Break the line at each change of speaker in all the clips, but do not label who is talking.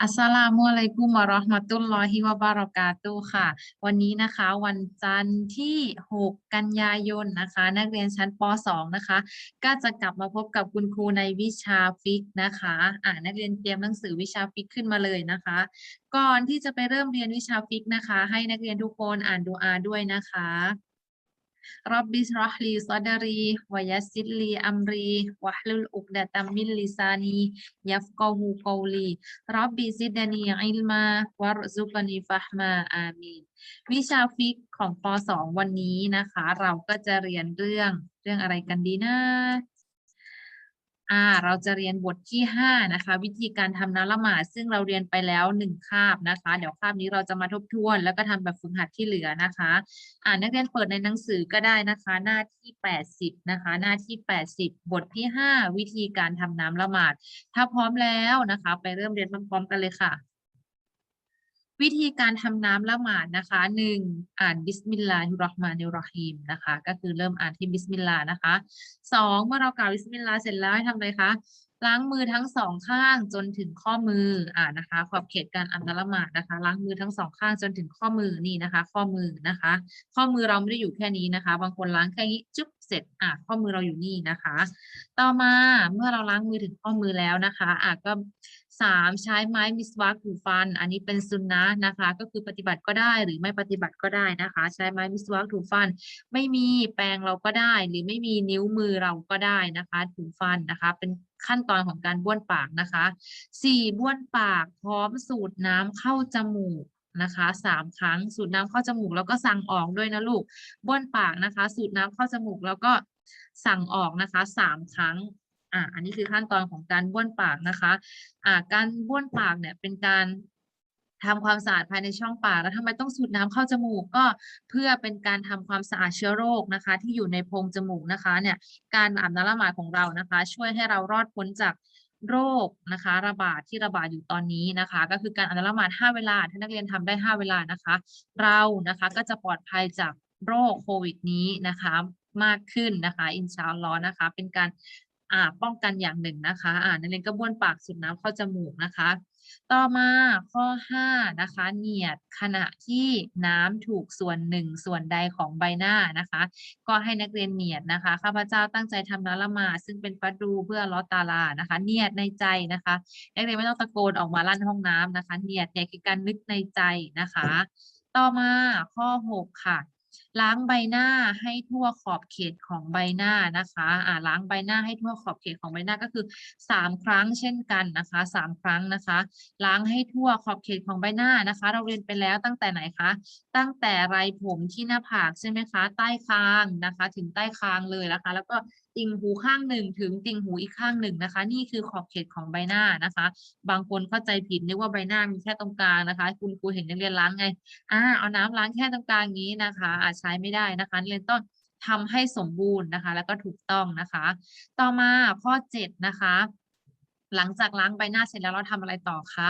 อัสสลามุอะลัยกุมวะเราะห์มะตุลลอฮิวะบะเรากาตุค่ะ วันนี้นะคะวันจันทร์ที่ 6 กันยายนนะคะ นักเรียนชั้นป .2 นะคะ ก็จะกลับมาพบกับคุณครูในวิชาฟิกนะคะอ่านักเรียนเตรียมหนังสือวิชาฟิกขึ้นมาเลยนะคะ ก่อนที่จะไปเริ่มเรียนวิชาฟิกนะคะ ให้นักเรียนทุกคนอ่านดูอาด้วยนะคะ รับบิชรอฮลีซาดารีวายสซิรลีอัมรีวะฮลุลอุกดะตัมมิลลิซานียัฟกอฮูกอลีรับบิซิดานีอิลมาวะรซุกนีฟะฮมาอามีวิชาฟิกของป .2 วันนี้นะคะ เราก็จะเรียนเรื่องเรื่องอะไรกันดีนะ อ่าเราจะเรียนบทที่ห้านะคะ วิธีการทำน้ำละหมาดซึ่งเราเรียนไปแล้วหนึ่งคาบนะคะ เดี๋ยวคาบนี้เราจะมาทบทวน แล้วก็ทำแบบฝึกหัดที่เหลือนะคะ อ่านักเรียนเปิดในหนังสือก็ได้นะคะ หน้าที่แปดสิบนะคะ หน้าที่แปดสิบบทที่ห้าวิธีการทำน้ำละหมาด ถ้าพร้อมแล้วนะคะ ไปเริ่มเรียนพร้อมๆกันเลยค่ะ วิธีการทำน้ำละหมาดนะคะหนึ่งอ่านบิสมิลลาฮิรราะห์มานิรราะฮีมนะคะ ก็คือเริ่มอ่านที่บิสมิลลาห์นะคะสองเมื่อเรากล่าวบิสมิลลาห์เสร็จแล้วให้ทำอะไรคะล้างมือทั้งสองข้างจนถึงข้อมืออ่านะคะขอบเขตการอ่านละหมาดนะคะ ล้างมือทั้งสองข้างจนถึงข้อมือนี่นะคะ ข้อมือนะคะ ข้อมือเราไม่ได้อยู่แค่นี้นะคะ บางคนล้างแค่นี้จุ๊บเสร็จอะข้อมือเราอยู่นี่นะคะ ต่อมาเมื่อเราล้างมือถึงข้อมือแล้วนะคะอะก็ สามใช้ไม้มิสวากถูฟัน อันนี้เป็นซุนนะนะคะ ก็คือปฏิบัติก็ได้หรือไม่ปฏิบัติก็ได้นะคะ ใช้ไม้มิสวากถูฟัน ไม่มีแปรงเราก็ได้ หรือไม่มีนิ้วมือเราก็ได้นะคะถูฟันนะคะ เป็นขั้นตอนของการบ้วนปากนะคะสี่บ้วนปากพร้อมสูดน้ำเข้าจมูกนะคะสามครั้งสูดน้ำเข้าจมูกแล้วก็สั่งออกด้วยนะลูกบ้วนปากนะคะ สูดน้ำเข้าจมูกแล้วก็สั่งออกนะคะสามครั้ง อ่าอันนี้คือขั้นตอนของการบ้วนปากนะคะอ่าการบ้วนปากเนี่ยเป็นการทำความสะอาดภายในช่องปากแล้วทำไมต้องสูดน้ำเข้าจมูกก็เพื่อเป็นการทำความสะอาดเชื้อโรคนะคะ ที่อยู่ในโพรงจมูกนะคะเนี่ยการอาบน้ำละหมาดของเรานะคะ ช่วยให้เรารอดพ้นจากโรคนะคะ ระบาดที่ระบาดอยู่ตอนนี้นะคะ ก็คือการอาบน้ำละหมาด5เวลาถ้านักเรียนทำได้ 5 เวลานะคะ เรานะคะก็จะปลอดภัยจากโรคโควิดนี้นะคะมากขึ้นนะคะ อินชาอัลลอฮ์นะคะ เป็นการ อ่าป้องกันอย่างหนึ่งนะคะอ่านักเรียนก็บ้วนปากสูดน้ำเข้าจมูกนะคะ ต่อมาข้อ5นะคะเนียดขณะที่น้ำถูกส่วนหนึ่งส่วนใดของใบหน้านะคะ ก็ให้นักเรียนเนียดนะคะข้าพเจ้าตั้งใจทำน้ำละมา ซึ่งเป็นฟัดดูเพื่อลอตาลานะคะ เนียดในใจนะคะนักเรียนไม่ต้องตะโกนออกมาลั่นห้องน้ำนะคะ เนียดเนี่ยคือการนึกในใจนะคะ ต่อมาข้อ 6 ค่ะล้างใบหน้าให้ทั่วขอบเขตของใบหน้านะคะอ่าล้างใบหน้าให้ทั่วขอบเขตของใบหน้าก็คือสามครั้งเช่นกันนะคะสามครั้งนะคะ ล้างให้ทั่วขอบเขตของใบหน้านะคะ เราเรียนไปแล้วตั้งแต่ไหนคะ ตั้งแต่ไรผมที่หน้าผากใช่ไหมคะ ใต้คางนะคะ ถึงใต้คางเลยนะคะ แล้วก็ติ่งหูข้างหนึ่งถึงติ่งหูอีกข้างหนึ่งนะคะ นี่คือขอบเขตของใบหน้านะคะ บางคนเข้าใจผิดนึกว่าใบหน้ามีแค่ตรงกลางนะคะ คุณครูเห็นนักเรียนล้างไงอ่าเอาน้ำล้างแค่ตรงกลางงนี้นะคะอาใช้ไม่ได้นะคะเรียนต้องทำให้สมบูรณ์นะคะ แล้วก็ถูกต้องนะคะ ต่อมาข้อเจ็ดนะคะ หลังจากล้างใบหน้าเสร็จแล้วเราทำอะไรต่อคะ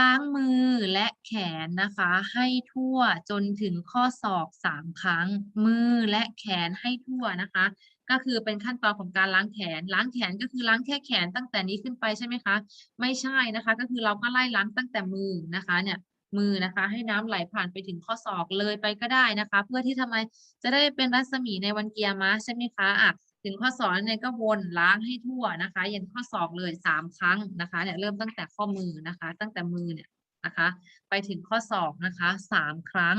ล้างมือและแขนนะคะ ให้ทั่วจนถึงข้อศอกสามครั้ง มือและแขนให้ทั่วนะคะ ก็คือเป็นขั้นตอนของการล้างแขน ล้างแขนก็คือล้างแค่แขนตั้งแต่นี้ขึ้นไปใช่ไหมคะ ไม่ใช่นะคะ ก็คือเราก็ไล่ล้างตั้งแต่มือนะคะเนี่ย มือนะคะ ให้น้ำไหลผ่านไปถึงข้อศอกเลยไปก็ได้นะคะ เพื่อที่ทำไมจะได้เป็นรัศมีในวันเกียร์มาใช่ไหมคะอะถึงข้อศอกเนี่ยก็วนล้างให้ทั่วนะคะยันข้อศอกเลยสามครั้งนะคะเนี่ยเริ่มตั้งแต่ข้อมือนะคะ ตั้งแต่มือเนี่ย นะคะ ไปถึงข้อศอกนะคะสามครั้ง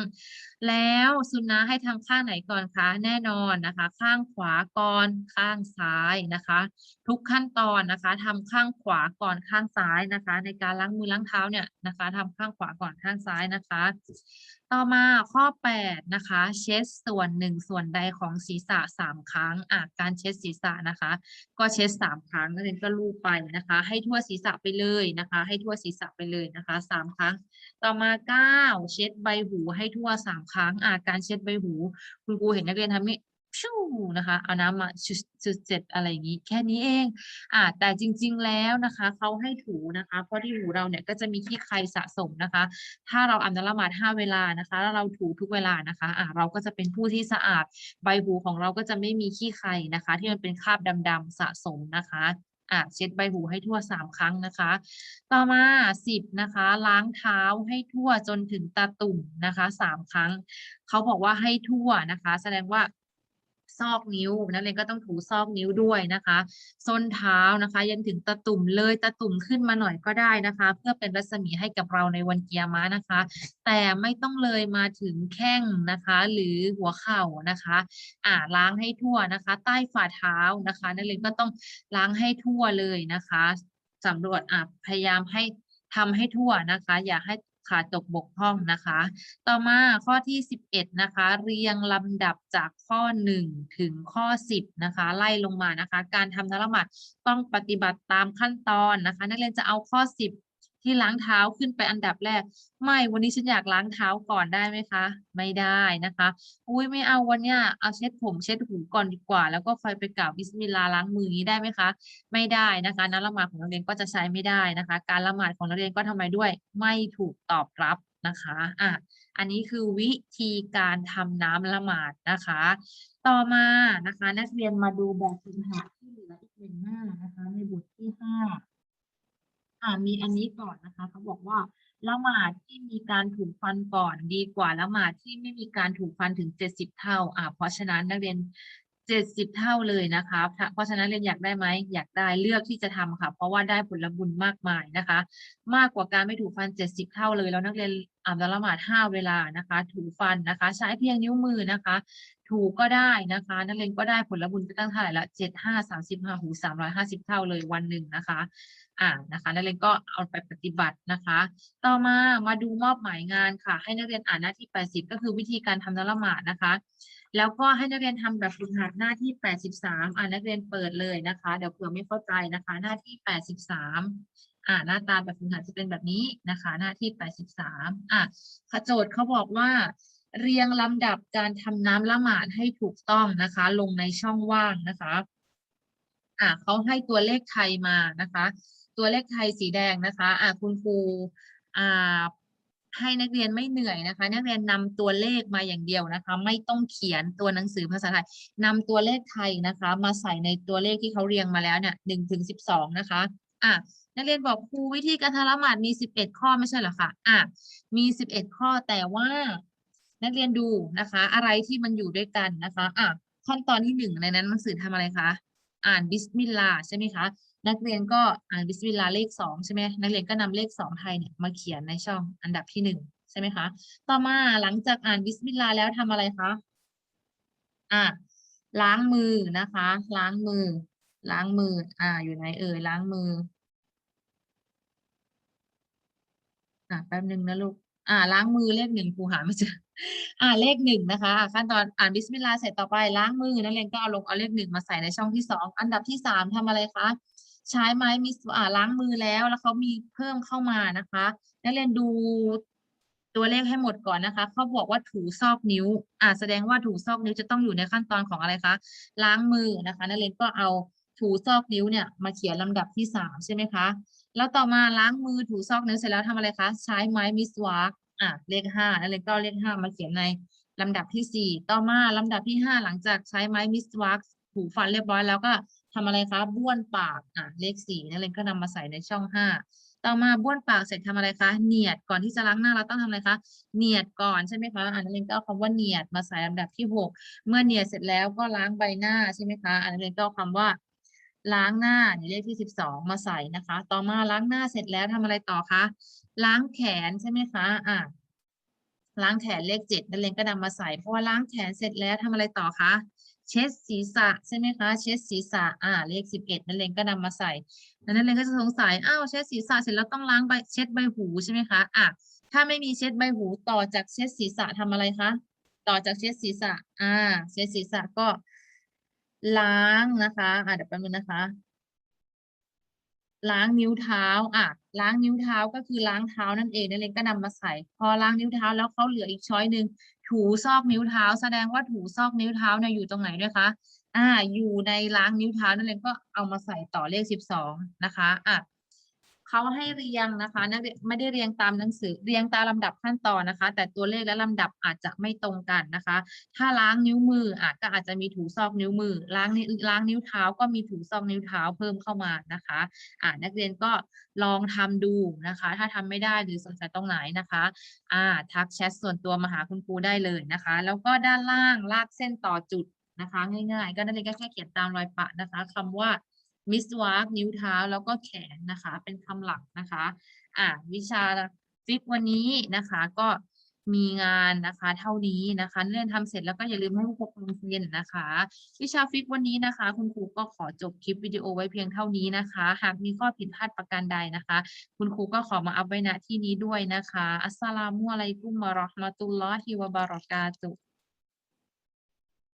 แล้วสุนนะให้ทำข้างไหนก่อนคะ แน่นอนนะคะ ข้างขวาก่อนข้างซ้ายนะคะ ทุกขั้นตอนนะคะทำข้างขวาก่อนข้างซ้ายนะคะ ในการล้างมือล้างเท้าเนี่ยนะคะทำข้างขวาก่อนข้างซ้ายนะคะ ต่อมาข้อ 8 นะคะ เช็ดส่วนหนึ่งส่วนใดของศีรษะ 3 ครั้งอะการเช็ดศีรษะนะคะ ก็เช็ด 3 ครั้งนักเรียนก็ลูบไปนะคะ ให้ทั่วศีรษะไปเลยนะคะ ให้ทั่วศีรษะไปเลยนะคะ 3 ครั้ง ต่อมา 9 เช็ดใบหูให้ทั่ว 3 ครั้งอะการเช็ดใบหู คุณครูเห็นนักเรียนทำนี่ พิ้วนะคะ เอาน้ำมาชุดชุดเสร็จอะไรอย่างนี้ แค่นี้เอง อ่า แต่จริง ๆ แล้วนะคะ เขาให้ถูนะคะ เพราะที่หูเราเนี่ยก็จะมีขี้ใครสะสมนะคะ ถ้าเราอาบน้ำละหมาดห้าเวลานะคะ แล้วเราถูทุกเวลานะคะ อ่า เราก็จะเป็นผู้ที่สะอาด ใบหูของเราก็จะไม่มีขี้ใครนะคะ ที่มันเป็นคราบดำๆสะสมนะคะอะเช็ดใบหูให้ทั่วสามครั้งนะคะ ต่อมาสิบนะคะ ล้างเท้าให้ทั่วจนถึงตาตุ่มนะคะสามครั้ง เขาบอกว่าให้ทั่วนะคะ แสดงว่า ซอกนิ้ว นักเรียนก็ต้องถูซอกนิ้วด้วยนะคะส้นเท้านะคะยันถึงตาตุ่มเลยตาตุ่มขึ้นมาหน่อยก็ได้นะคะ เพื่อเป็นรัศมีให้กับเราในวันเกียร์ม้านะคะ แต่ไม่ต้องเลยมาถึงแข้งนะคะ หรือหัวเข่านะคะอ่าล้างให้ทั่วนะคะ ใต้ฝ่าเท้านะคะ นักเรียนก็ต้องล้างให้ทั่วเลยนะคะสำรวจอะพยายามให้ทำให้ทั่วนะคะ อย่าให้ ขาดตกบกพร่องนะคะ ต่อมาข้อที่ 11 นะคะ เรียงลำดับจากข้อ 1 ถึงข้อ 10 นะคะ ไล่ลงมานะคะ การทำนละหมาดต้องปฏิบัติตามขั้นตอนนะคะ นักเรียนจะเอาข้อ 10 ที่ล้างเท้าขึ้นไปอันดับแรก ไม่วันนี้ฉันอยากล้างเท้าก่อนได้ไหมคะ ไม่ได้นะคะ อุ้ยไม่เอาวันเนี้ยเอาเช็ดผมเช็ดหูก่อนดีกว่า แล้วก็ค่อยไปกล่าวบิสมิลลาล้างมือนี้ได้ไหมคะ ไม่ได้นะคะนักละหมาดของนักเรียนก็จะใช้ไม่ได้นะคะ การละหมาดของนักเรียนก็ทำไมด้วย ไม่ถูกตอบรับนะคะอะอันนี้คือวิธีการทำน้ำละหมาดนะคะ ต่อมานะคะ นักเรียนมาดูแบบฝึกหัดที่เหลืออีกหนึ่งหน้านะคะ ในบทที่ห้า อ่ามีอันนี้ก่อนนะคะเขาบอกว่าละหมาดที่มีการถูกฟันก่อนดีกว่าละหมาดที่ไม่มีการถูกฟันถึงเจ็ดสิบเท่า อ่า เพราะฉะนั้นนักเรียนเจ็ดสิบเท่าเลยนะคะเพราะฉะนั้นเรียนอยากได้ไหมอยากได้เลือกที่จะทำค่ะ เพราะว่าได้ผลบุญมากมายนะคะ มากกว่าการไม่ถูกฟันเจ็ดสิบเท่าเลยแล้วนักเรียนอ่านละหมาดห้าเวลานะคะ ถูกฟันนะคะ ใช้เพียงนิ้วมือนะคะ ถูกก็ได้นะคะ นักเรียนก็ได้ผลบุญไปตั้งเท่าไหร่ละเจ็ดห้าสามสิบห้าหูสามร้อยห้าสิบเท่าเลยวันหนึ่งนะคะ อ่านะคะนักเรียนก็เอาไปปฏิบัตินะคะ ต่อมามาดูมอบหมายงานค่ะ ให้นักเรียนอ่านหน้าที่80ก็คือวิธีการทำนละหมาดนะคะ แล้วก็ให้นักเรียนทำแบบฝึกหัดหน้าที่83อ่านนักเรียนเปิดเลยนะคะ เดี๋ยวเผื่อไม่เข้าใจนะคะ หน้าที่83อ่าหน้าตาแบบฝึกหัดจะเป็นแบบนี้นะคะ หน้าที่ 83อะค่ะโจทย์เขาบอกว่า เรียงลำดับการทำน้ำละหมาดให้ถูกต้องนะคะ ลงในช่องว่างนะคะอ่าเขาให้ตัวเลขไทยมานะคะ ตัวเลขไทยสีแดงนะคะอ่าคุณครูอ่าให้นักเรียนไม่เหนื่อยนะคะ นักเรียนนำตัวเลขมาอย่างเดียวนะคะ ไม่ต้องเขียนตัวหนังสือภาษาไทยนำตัวเลขไทยนะคะ มาใส่ในตัวเลขที่เขาเรียงมาแล้วเนี่ยหนึ่งถึงสิบสองนะคะอะนักเรียนบอกครูวิธีการทละหมาดมีสิบเอ็ดข้อไม่ใช่เหรอคะอะมีสิบเอ็ดข้อแต่ว่า นักเรียนดูนะคะ อะไรที่มันอยู่ด้วยกันนะคะอะขั้นตอนที่หนึ่งในนั้นหนังสือทำอะไรคะอ่านบิสมิลลาใช่ไหมคะนักเรียนก็อ่านบิสมิลลาเลขสองใช่ไหมนักเรียนก็นำเลขสองไทยเนี่ยมาเขียนในช่องอันดับที่หนึ่งใช่ไหมคะต่อมาหลังจากอ่านบิสมิลลาแล้วทำอะไรคะอะล้างมือนะคะ ล้างมือ ล้างมือ อ่า อยู่ไหนเอ่ยล้างมือ อะแป๊บหนึ่งนะลูก อ่า ล้างมือเลขหนึ่งครูหาไม่เจอ อ่าเลขหนึ่งนะคะขั้นตอนอ่านบิสมิลลาห์เสร็จต่อไปล้างมือนักเรียนก็เอาลงเอาเลขหนึ่งมาใส่ในช่องที่สองอันดับที่สามทำอะไรคะใช้ไม้มิสอ่าล้างมือแล้วแล้วเขามีเพิ่มเข้ามานะคะนักเรียนดูตัวเลขให้หมดก่อนนะคะเขาบอกว่าถูซอกนิ้ว อ่าแสดงว่าถูซอกนิ้วจะต้องอยู่ในขั้นตอนของอะไรคะล้างมือนะคะนักเรียนก็เอาถูซอกนิ้วเนี่ยมาเขียนลำดับที่สามใช่ไหมคะแล้วต่อมาล้างมือถูซอกนิ้วเสร็จแล้วทำอะไรคะ ใช้ไม้มิสวาก อะเลขห้านักเรียนก็เอาเลขห้ามาเขียนในลำดับที่สี่ต่อมาลำดับที่ห้าหลังจากใช้ไม้มิสวากถูฟันเรียบร้อยแล้วก็ทำอะไรคะบ้วนปากอะเลขสี่นักเรียนก็นำมาใส่ในช่องห้าต่อมาบ้วนปากเสร็จทำอะไรคะเนียดก่อนที่จะล้างหน้าเราต้องทำอะไรคะเนียดก่อนใช่ไหมคะอ่านักเรียนก็เอาคำว่าเนียดมาใส่ลำดับที่หกเมื่อเนียดเสร็จแล้วก็ล้างใบหน้าใช่ไหมคะอ่านักเรียนก็เอาคำว่า ล้างหน้าในเลขที่สิบสองมาใส่นะคะ ต่อมาล้างหน้าเสร็จแล้วทำอะไรต่อคะล้างแขนใช่ไหมคะอะล้างแขนเลขเจ็ดนักเรียนก็นำมาใส่เพราะว่าล้างแขนเสร็จแล้วทำอะไรต่อคะเช็ดศีรษะใช่ไหมคะ เช็ดศีรษะอ่าเลขสิบเอ็ดนักเรียนก็นำมาใส่แล้วนักเรียนก็จะสงสัยอ้าวเช็ดศีรษะเสร็จแล้วต้องล้างใบเช็ดใบหูใช่ไหมคะอะถ้าไม่มีเช็ดใบหูต่อจากเช็ดศีรษะทำอะไรคะต่อจากเช็ดศีรษะอ่าเช็ดศีรษะก็ ล้างนะคะอ่าเดี๋ยวแป๊บนึงนะคะ ล้างนิ้วเท้าอะล้างนิ้วเท้าก็คือล้างเท้านั่นเองนั่นเองก็นำมาใส่ พอล้างนิ้วเท้าแล้วเขาเหลืออีกช้อยหนึ่งถูซอกนิ้วเท้า แสดงว่าถูซอกนิ้วเท้าเนี่ยอยู่ตรงไหนด้วยคะอ่า อยู่ในล้างนิ้วเท้านั่นเองก็เอามาใส่ต่อเลขสิบสองนะคะอะ เขาให้เรียงนะคะนักเรียนไม่ได้เรียงตามหนังสือเรียงตามลำดับขั้นตอนนะคะ แต่ตัวเลขและลำดับอาจจะไม่ตรงกันนะคะ ถ้าล้างนิ้วมืออาจก็อาจจะมีถูซอกนิ้วมือ ล้างนิ้วล้างนิ้วเท้าก็มีถูซอกนิ้วเท้าเพิ่มเข้ามานะคะอ่านักเรียนก็ลองทำดูนะคะ ถ้าทำไม่ได้หรือสงสัยตรงไหนนะคะอ่าทักแชทส่วนตัวมาหาคุณครูได้เลยนะคะ แล้วก็ด้านล่างลากเส้นต่อจุดนะคะ ง่ายๆ ก็นักเรียนก็แค่เขียนตามรอยปะนะคะคำว่า มิสวากนิ้วเท้าแล้วก็แขนนะคะ เป็นคำหลักนะคะ อ่าวิชาฟิกวันนี้นะคะก็มีงานนะคะเท่านี้นะคะเรื่องทำเสร็จแล้วก็อย่าลืมให้ผู้ปกครองเซ็นนะคะ วิชาฟิกวันนี้นะคะ คุณครูก็ขอจบคลิปวิดีโอไว้เพียงเท่านี้นะคะ หากมีข้อผิดพลาดประการใดนะคะ คุณครูก็ขอมาอัพไว้ณที่นี้ด้วยนะคะ อัสสลามุอะลัยกุมวะราะห์มะตุลลอฮิวะบะเราะกาตุ